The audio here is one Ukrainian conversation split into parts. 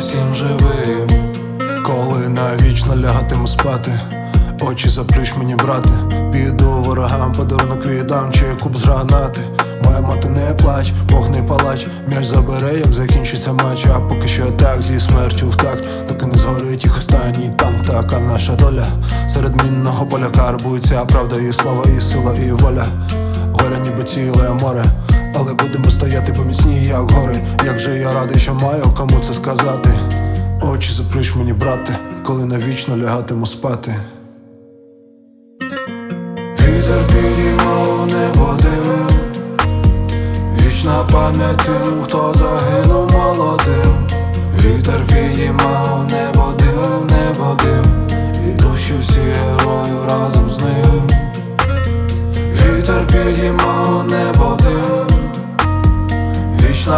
усім живим. Коли навічно лягатиму спати Очі заплющ мені, брате. Піду ворогам, подарунок віддам Чи куб з гранати. Моя мати не плач, Бог не палач. М'яч забере, як закінчиться матч. А поки що так, зі смертю в такт. Доки не згорить їх останній танк Така наша доля. Серед мінного поля карбується правда і слава, і сила, і воля. Горе ніби ціле море але будемо стояти поміцні, як гори. Як же я радий, що маю кому це сказати. Очі заплющ мені, брате, коли навічно лягатиму спати. Вітер підіймав небо дим. Вічна пам'ять тим, хто загинув молодим. Вітер підіймав небо дим, небо дим. І душі всі героїв разом з ним. Вітер підіймав небо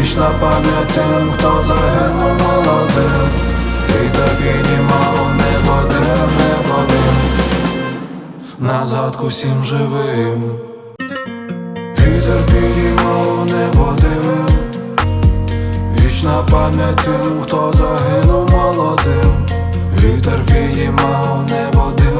Вічна пам'ять тим, хто загинув молодим. Вітер підіймав небо дим, небо дим Назад усім живим. Вітер підіймав небо дим Вічна пам'ять тим, хто загинув молодим. Вітер підіймав небо дим,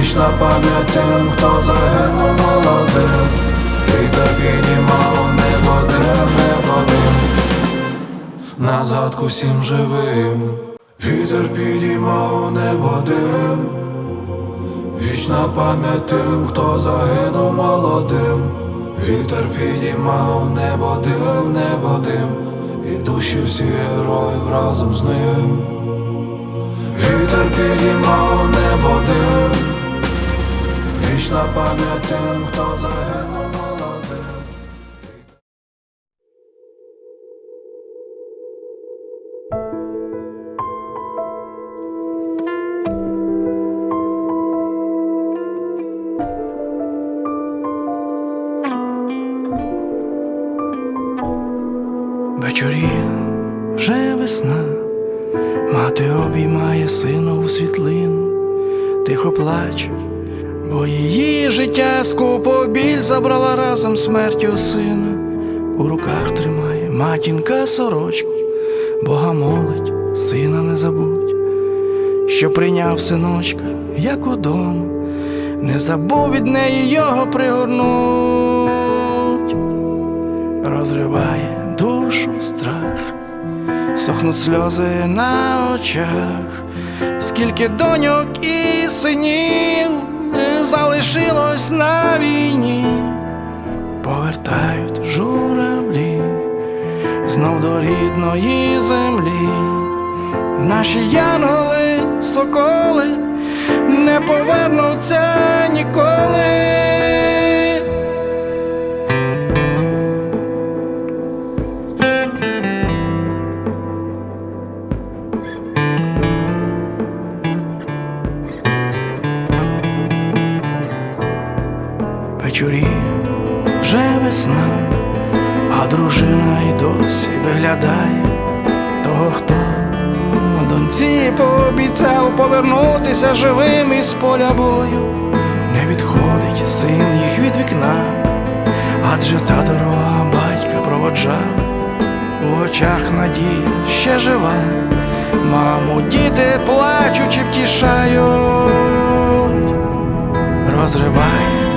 Вічна пам'ять тим, хто загинув молодим. Вітер підіймав небо дим, небо дим Назад усім живим. Вітер підіймав небо дим. Вічна пам'ять тим, хто загинув молодим. Вітер підіймав небо дим, небо дим. І душі всі героїв разом з ним. Вітер підіймав небо дим тим, хто загинув молодим Вечоріє вже весна, мати обіймає синову світлину, тихо плаче, бо її життя скупо біль забрала разом смертю сина. У руках тримає матінка сорочку, Бога молить, сина не забудь, що прийняв синочка, як удома, не забув від неї його пригорнуть. Розриває душу страх, сохнуть сльози на очах, скільки доньок і синів залишилось на війні, повертають журавлі знов до рідної землі, наші янголи, соколи не повернуться ніколи. Вечорі вже весна, а дружина й досі виглядає того, хто доньці пообіцяв повернутися живим із поля бою. Не відходить син їх від вікна, адже та дорога батька проводжав, у очах надії ще жива. Маму, діти плачучи втішають, розриває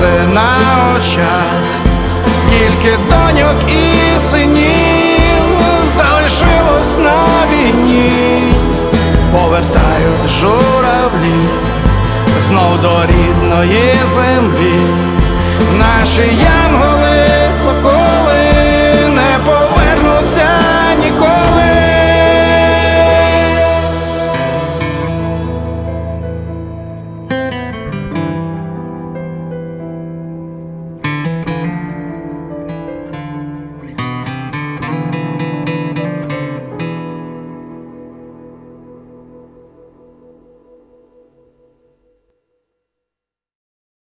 Сльози на очах, скільки доньок і синів залишилось на війні, повертають журавлі знов до рідної землі, наші соколи